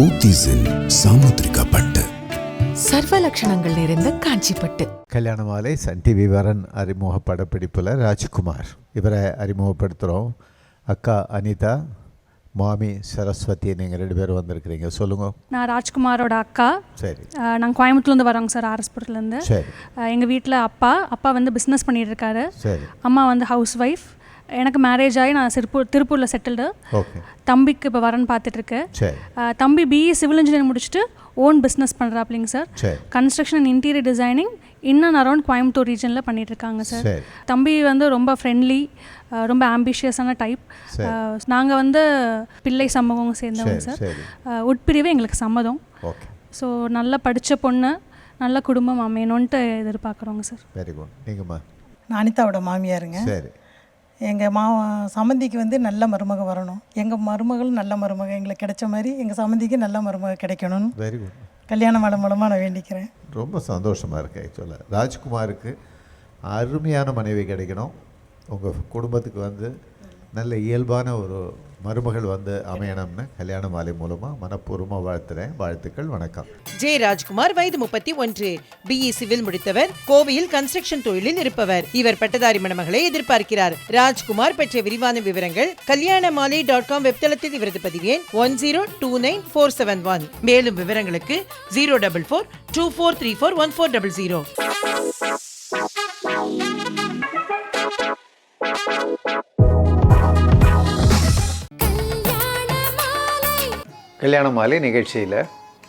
போத்தீஸில் சாமுத்திரிகா பட்டு சர்வ லட்சணங்கள் நிறைந்த காஞ்சிப்பட்டு. கல்யாண மாலை சன் டிவி வரன் அறிமுக படப்பிடிப்பில் ராஜ்குமார். இவரை அறிமுகப்படுத்துகிறோம் அக்கா அனிதா மாமி சரஸ்வதி நீங்கள் ரெண்டு பேரும் வந்திருக்கிறீங்க. சொல்லுங்க. நான் ராஜ்குமாரோட அக்கா. சரி. நாங்கள் கோயம்புத்தூர்லேருந்து வரோங்க சார் ஆர்எஸ்புரத்துலேருந்து சரி. எங்கள் வீட்டில் அப்பா. அப்பா வந்து பிஸ்னஸ் பண்ணிட்டு இருக்காரு. சரி. அம்மா வந்து ஹவுஸ் ஒய்ஃப் எனக்கு மேரேஜ் ஆகி நான் திருப்பூர் திருப்பூரில் செட்டில்டு ஓகே தம்பிக்கு இப்போ வரன் பார்த்துட்ருக்கு. சரி. தம்பி பிஇ சிவில் இன்ஜினியர் முடிச்சுட்டு ஓன் பிஸ்னஸ் பண்ணுறாப்லிங்க சார். சரி. Construction and interior designing in and around Coimbatore ரீஜனில் பண்ணிட்டு இருக்காங்க சார். சரி. தம்பி வந்து ரொம்ப ஃப்ரெண்ட்லி ரொம்ப ஆம்பிஷியஸான டைப் நாங்கள் வந்து பிள்ளை சமூகம் சேர்ந்தவங்க சரி உட்பிரிவே எங்களுக்கு சம்மதம். ஓகே ஸோ நல்லா படித்த பொண்ணு நல்ல குடும்பம் அமையணுன்ட்டு எதிர்பார்க்குறோங்க சார். வெரி குட் நீங்கம்மா. நான் அனிதாவோட மாமியாருங்க. சரி. எங்கள் மா சம்மந்திக்கு வந்து நல்ல மருமக வரணும். எங்கள் மருமகளும் நல்ல மருமக எங்களுக்கு கிடைச்ச மாதிரி எங்கள் சம்மந்திக்கு நல்ல மருமக கிடைக்கணும்னு வெரி குட் கல்யாண மாலை மூலமாக நான் வேண்டிக்கிறேன். ரொம்ப சந்தோஷமாக இருக்கு ஆக்சுவலாக ராஜ்குமாருக்கு அருமையான மனைவி கிடைக்கணும். உங்கள் குடும்பத்துக்கு வந்து நல்ல இயல்பான ஒரு மருமகள் வந்து அமையணும்னு கல்யாண மாலை மூலமாக மனப்பூர்வமாக வாழ்த்துறேன். வாழ்த்துக்கள் வணக்கம். ஜே ராஜ்குமார் வயது முப்பத்தி ஒன்று. பிஇ சிவில் முடித்தவர் கோவையில் கன்ஸ்ட்ரக்ஷன் தொழிலில் இருப்பவர். இவர் பட்டதாரி மணமகளை எதிர்பார்க்கிறார். ராஜ்குமார் பற்றிய விரிவான விவரங்கள் கல்யாண மாலை டாட் காம் வெப்தளத்தில் இவரது பதிவு எண் one zero two nine four seven one. மேலும் விவரங்களுக்கு zero double four two four three four one four double zero. Kalyana Maalai நிகழ்ச்சியில்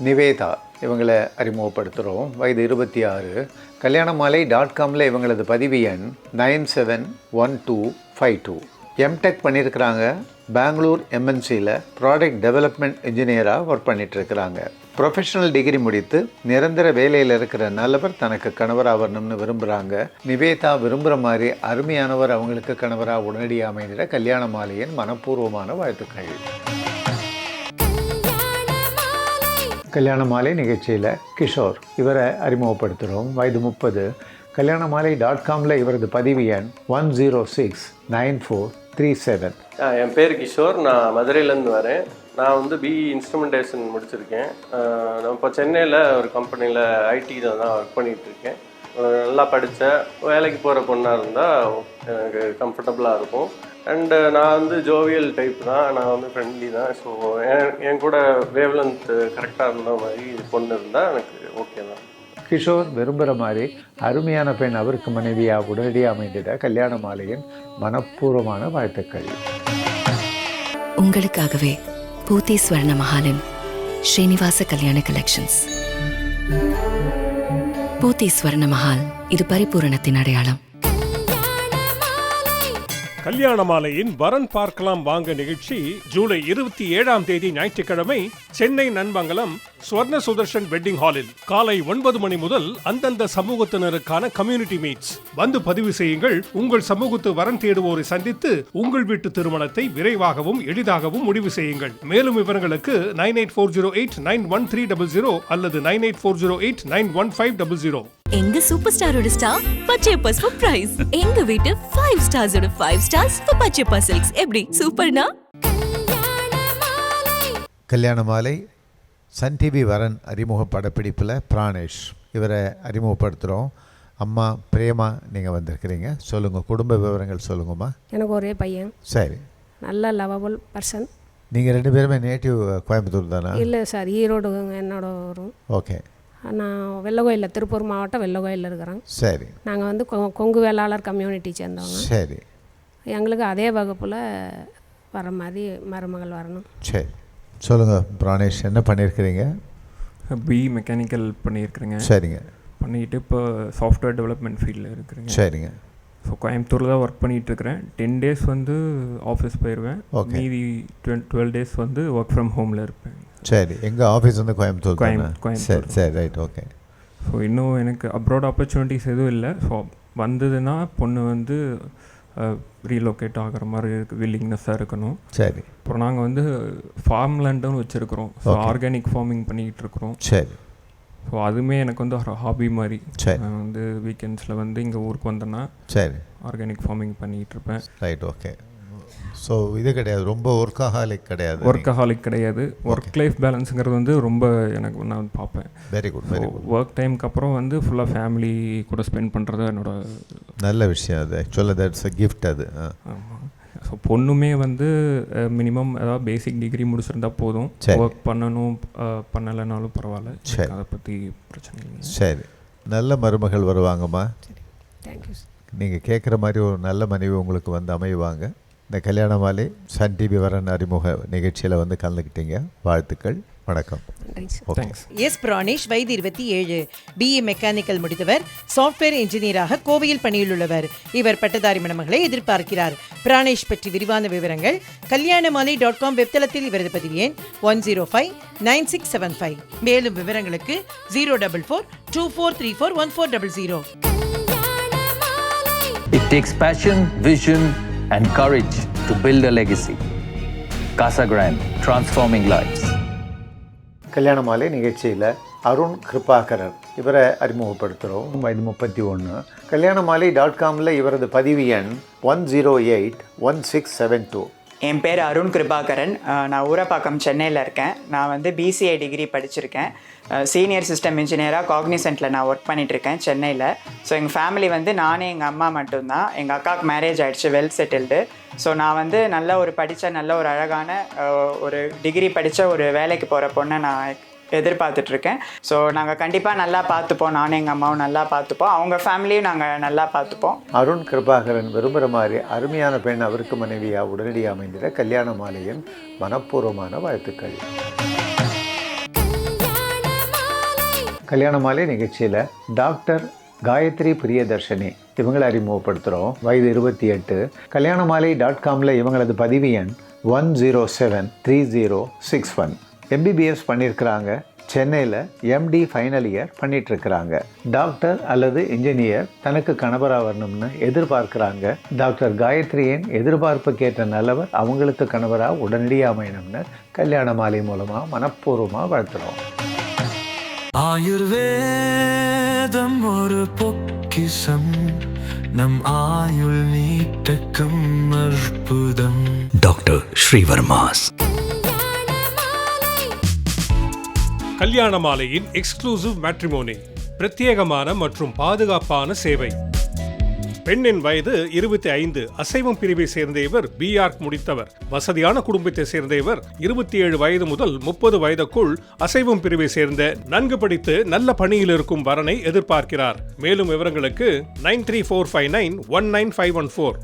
நிவேதா இவங்களை அறிமுகப்படுத்துகிறோம் வயது இருபத்தி ஆறு. கல்யாண மாலை டாட் காமில் இவங்களது பதிவு எண் nine seven one two five two. M Tech பண்ணியிருக்கிறாங்க. பெங்களூர் எம்என்சியில் ப்ராடக்ட் டெவலப்மெண்ட் இன்ஜினியராக ஒர்க் பண்ணிகிட்ருக்கிறாங்க ப்ரொஃபஷனல் டிகிரி முடித்து நிரந்தர வேலையில் இருக்கிற நல்லவர் தனக்கு கணவராக வரணும்னு விரும்புகிறாங்க நிவேதா விரும்புகிற மாதிரி அருமையானவர் அவங்களுக்கு கணவராக உடனடியாக அமைந்திட கல்யாண மாலையின் மனப்பூர்வமான வாழ்த்துக்கள். கல்யாண மாலை நிகழ்ச்சியில் கிஷோர். இவரை அறிமுகப்படுத்துகிறோம் வயது முப்பது. கல்யாண மாலை டாட் காமில் இவரது பதிவு எண் one zero six nine four three seven என் பேர் கிஷோர். நான் மதுரையிலேருந்து வரேன். நான் வந்து பிஇ இன்ஸ்ட்ருமெண்டேஷன் முடிச்சிருக்கேன். நான் இப்போ சென்னையில் ஒரு கம்பெனியில் ஐடியில் தான் ஒர்க் பண்ணிகிட்ருக்கேன் நல்லா படித்தேன் வேலைக்கு போகிற பொண்ணாக இருந்தால் எனக்கு கம்ஃபர்டபுளாக இருக்கும். அண்டு நான் வந்து ஜோவியல் டைப் தான் நான் வந்து ஃப்ரெண்ட்லி தான். ஸோ என் என் கூட வேவ் லென்த் கரெக்டாக இருந்த மாதிரி பொண்ணு இருந்தால் எனக்கு ஓகே தான். கிஷோர் விரும்புகிற மாதிரி அருமையான பெண் அவருக்கு மனைவியாக உடனடியாக அமைந்திட கல்யாண மாலையின் மனப்பூர்வமான வாழ்த்துக்கள். உங்களுக்காகவே பூத்தி ஸ்வர்ண மஹாலின் ஸ்ரீனிவாச கல்யாண கலெக்ஷன்ஸ் பூத்தி ஸ்வர்ண மஹால் இது பரிபூரணத்தின் அடையாளம். கல்யாண மாலையின் வரன் பார்க்கலாம் வாங்க நிகழ்ச்சி ஜூலை இருபத்தி ஏழாம் தேதி ஞாயிற்றுக்கிழமை சென்னை நண்பங்கலம் ஸ்வர்ண சுதர்ஷன் வெட்டிங் ஹாலில் காலை ஒன்பது மணி முதல் அந்தந்த சமூகத்தினருக்கான கம்யூனிட்டி மீட்ஸ் வந்து பதிவு செய்யுங்கள். உங்கள் சமூகத்து வரன் தேடுவோரை சந்தித்து உங்கள் வீட்டு திருமணத்தை விரைவாகவும் எளிதாகவும் முடிவு செய்யுங்கள். மேலும் விவரங்களுக்கு nine eight four zero eight nine one three double zero அல்லது nine eight four zero eight nine one five double zero எங்க சூப்பர் ஸ்டாரோட ஸ்டார் பச்சையப்பா ஃபார் பிரைஸ் எங்க வீட்டு five ஸ்டார்ஸோட five stars for Pachaiyappa silks எப்படி? சூப்பர்னா கல்யாண மாலை. சன் டிவி வரன் அறிமுக படப்பிடிப்பில் பிராணேஷ். இவரை அறிமுகப்படுத்துகிறோம் அம்மா பிரேமா நீங்கள் வந்திருக்கிறீங்க. சொல்லுங்கள் குடும்ப விவரங்கள் சொல்லுங்கம்மா. எனக்கு ஒரே பையன். சரி. நல்ல லவபிள் பர்சன் நீங்கள் ரெண்டு பேருமே நேட்டிவ் கோயம்புத்தூர் தானா? இல்லை சார் ஈரோடு என்னோட வரும் ஓகே. நான் வெள்ளகோயிலில் திருப்பூர் மாவட்டம் வெள்ளகோயிலில் இருக்கிறேன். சரி. நாங்கள் வந்து கொ- கொங்கு வேளாளர் கம்யூனிட்டி சேர்ந்தவங்க. சரி. எங்களுக்கு அதே வகுப்பில் வர மாதிரி மருமகள் வரணும். சரி. சொல்லுங்கள் பிராணேஷ் என்ன பண்ணியிருக்கிறீங்க? பிஇ மெக்கானிக்கல் பண்ணியிருக்கிறேங்க. சரிங்க. பண்ணிக்கிட்டு இப்போ சாஃப்ட்வேர் டெவலப்மெண்ட் ஃபீல்டில் இருக்கிறேங்க. சரிங்க. ஸோ கோயம்புத்தூரில் தான் ஒர்க் பண்ணிகிட்டு இருக்கிறேன் டென் டேஸ் வந்து ஆஃபீஸ் போயிடுவேன். மீதி டுவெல் டுவெல் டேஸ் வந்து ஒர்க் ஃப்ரம் ஹோமில் இருப்பேன். சரி எங்கள் ஆஃபீஸ் வந்து கோயம்புத்தூர்? கோயம்புத்தூர். சரி சரி ரைட் ஓகே ஸோ இன்னும் எனக்கு அப்ராட் ஆப்பர்ச்சுனிட்டிஸ் எதுவும் இல்லை. ஸோ வந்ததுன்னா பொண்ணு வந்து ரீலோகேட் ஆகிற மாதிரி இருக்கு வில்லிங்னஸ்ஸாக இருக்கணும். சரி. அப்புறம் நாங்கள் வந்து ஃபார்ம் லேண்டும் வச்சுருக்கிறோம் ஸோ. ஆர்கானிக் ஃபார்மிங் பண்ணிக்கிட்டு இருக்கிறோம். சரி. ஸோ அதுவுமே எனக்கு வந்து ஒரு ஹாபி மாதிரி. சரி. நான் வந்து வீக்கெண்ட்ஸில் வந்து இங்கே ஊருக்கு வந்தேன்னா சரி. ஆர்கானிக் ஃபார்மிங் பண்ணிகிட்டு இருப்பேன். ரைட் ஓகே ஸோ இது கிடையாது. ரொம்ப ஒர்க்காகாலிக் கிடையாது. ஒர்க்கஹாலிக் கிடையாது. ஒர்க் லைஃப் பேலன்ஸுங்கிறது வந்து ரொம்ப எனக்கு நான் பார்ப்பேன். Very good very good work டைமுக்கு அப்புறம் வந்து ஃபுல்லாக ஃபேமிலி கூட ஸ்பெண்ட் பண்ணுறது என்னோட நல்ல விஷயம் அது. ஆக்சுவலாக தட்ஸ் அ கிஃப்ட் அது. ஆமாம் ஸோ பொண்ணுமே வந்து மினிமம் ஏதாவது பேசிக் டிகிரி முடிச்சிருந்தா போதும். சரி. ஒர்க் பண்ணணும் பண்ணலைனாலும் பரவாயில்ல. சரி. அதை பற்றி பிரச்சனை இல்லை சரி. நல்ல மருமகள் வருவாங்கம்மா. தேங்க்யூ நீங்கள் கேட்குற மாதிரி ஒரு நல்ல மனைவி உங்களுக்கு வந்து அமைவாங்க. இந்த கல்யாண மாலை சன் டிவி வரன் அறிமுக நிகழ்ச்சியில் வந்து கலந்துக்கிட்டீங்க. வாழ்த்துக்கள். வணக்கம். எஸ் பிராணேஷ் வயது இருபத்தி ஏழு. BE mechanical முடித்தவர். சாஃப்ட்வேர் இன்ஜினியராக கோவையில் பணியிலுள்ளவர். இவர் பட்டதாரி மணமகளை எதிர்பார்க்கிறார். பிராணேஷ் பற்றி விரிவான விவரங்கள் கல்யாணமாலை டாட் காம் வெப்தளத்தில் இவரது பதிவு எண் one zero five nine six seven five மேலும் விவரங்களுக்கு zero double four two four three four one four double zero It takes passion, vision, and courage to build a legacy. Casa Grande, transforming lives. கல்யாண மாலை நிகழ்ச்சியில் அருண் கிருபாகரர் இவரை அறிமுகப்படுத்துகிறோம் வயது முப்பத்தி ஒன்று கல்யாண மாலை டாட் காமில் இவரது பதிவு எண் one zero eight one six seven two என் பேர் அருண் கிருபாகரன். நான் ஊரப்பாக்கம் சென்னையில் இருக்கேன். நான் வந்து பிசிஏ டிகிரி படிச்சிருக்கேன். சீனியர் சிஸ்டம் இன்ஜினியராக காக்னிசென்ட்டில் நான் ஒர்க் பண்ணிகிட்ருக்கேன் சென்னையில். ஸோ எங்கள் ஃபேமிலி வந்து நானே எங்கள் அம்மா மட்டும்தான். எங்கள் அக்காவுக்கு மேரேஜ் ஆகிடுச்சு வெல் செட்டில்டு ஸோ நான் வந்து நல்ல ஒரு படித்த நல்ல ஒரு அழகான ஒரு டிகிரி படித்த ஒரு வேலைக்கு போகிற பொண்ணை நான் எதிர்பார்த்துட்ருக்கேன். ஸோ நாங்கள் கண்டிப்பாக நல்லா பார்த்துப்போம். நானும் எங்கள் அம்மாவும் நல்லா பார்த்துப்போம். அவங்க ஃபேமிலியும் நாங்கள் நல்லா பார்த்துப்போம். அருண் கிருபாகரன் விரும்புகிற மாதிரி அருமையான பெண் அவருக்கு மனைவியாக உடனடியாக அமைந்திட கல்யாண மாலையின் மனப்பூர்வமான வாழ்த்துக்கள். கல்யாண மாலை நிகழ்ச்சியில் டாக்டர் காயத்ரி பிரியதர்ஷினி இவங்களை அறிமுகப்படுத்துகிறோம் வயது இருபத்தி எட்டு. கல்யாண மாலை டாட் காமில் இவங்களது பதிவு எண் one zero seven three zero six one. MBBS பண்ணியிருக்கிறாங்க சென்னையில் எம்டி ஃபைனல் இயர் பண்ணிட்டு இருக்கிறாங்க டாக்டர் அல்லது இன்ஜினியர் தனக்கு கணவராக வரணும்னு எதிர்பார்க்குறாங்க. டாக்டர் காயத்ரியின் எதிர்பார்ப்புக்கேற்ற நல்லவர் அவங்களுக்கு கணவராக உடனடியாக அமையணும்னு கல்யாண மாலை மூலமாக மனப்பூர்வமாக வாழ்த்துறோம். ஆயுர்வேதம் ஒரு பொக்கிஷம். நம் ஆயுள் நீட்டக்கும் அற்புதம். டாக்டர் ஸ்ரீவர்மாஸ். கல்யாண மாலையின் எக்ஸ்க்ளூசிவ் மேட்ரிமோனி பிரத்யேகமான மற்றும் பாதுகாப்பான சேவை. பெண்ணின் வயது இருபத்தி ஐந்து அசைவம் பிரிவை சேர்ந்த இவர் பிஆர்க் முடித்தவர். வசதியான குடும்பத்தை சேர்ந்த இவர் இருபத்தி ஏழு வயது முதல் முப்பது வயதுக்குள் அசைவம் பிரிவை சேர்ந்த நன்கு படித்து நல்ல பணியில் இருக்கும் வரனை எதிர்பார்க்கிறார். மேலும் விவரங்களுக்கு nine three four five nine one nine five one four.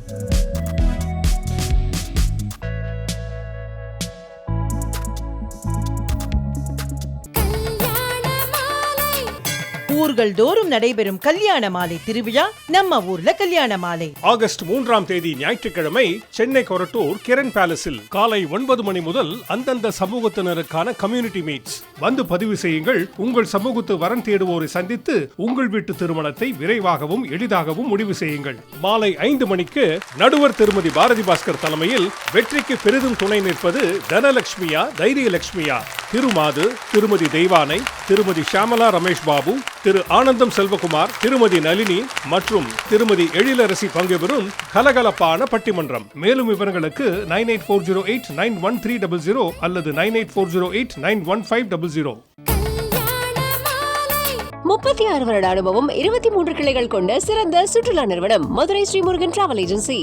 ஊர்கள் தோறும் நடைபெறும் கல்யாண மாலை திருவிழா நம்ம ஊர்ல கல்யாண மாலை. ஆகஸ்ட் மூன்றாம் தேதி ஞாயிற்றுக்கிழமை சென்னை கொரட்டூர் கிரண் பேலஸில் காலை ஒன்பது மணி முதல் அந்தந்த சமூகத்தினருக்கான கம்யூனிட்டி மீட்ஸ் வந்து பதிவு செய்யுங்கள். உங்கள் சமூகத்து வரன் தேடுவோரை சந்தித்து உங்கள் வீட்டு திருமணத்தை விரைவாகவும் எளிதாகவும் முடிவு செய்யுங்கள். மாலை ஐந்து மணிக்கு நடுவர் திருமதி பாரதி பாஸ்கர் தலைமையில் வெற்றிக்கு பெரிதும் துணை நிற்பது தனலட்சுமியா தைரியலட்சுமியா திருமாது திருமதி தெய்வானை திருமதி ஷாமலா ரமேஷ் பாபு திரு ஆனந்தம் செல்வகுமார் திருமதி நளினி மற்றும் திருமதி எழிலரசி பங்குபெறும் கலகலப்பான பட்டிமன்றம். மேலும் விவரங்களுக்கு nine eight four zero eight nine one three double zero அல்லது nine eight four zero eight nine one five double zero. முப்பத்தி ஆறு வருட அனுபவம் இருபத்தி மூன்று கிளைகள் கொண்ட சிறந்த சுற்றுலா நிறுவனம் மதுரை ஸ்ரீமுருகன் டிராவல் ஏஜென்சி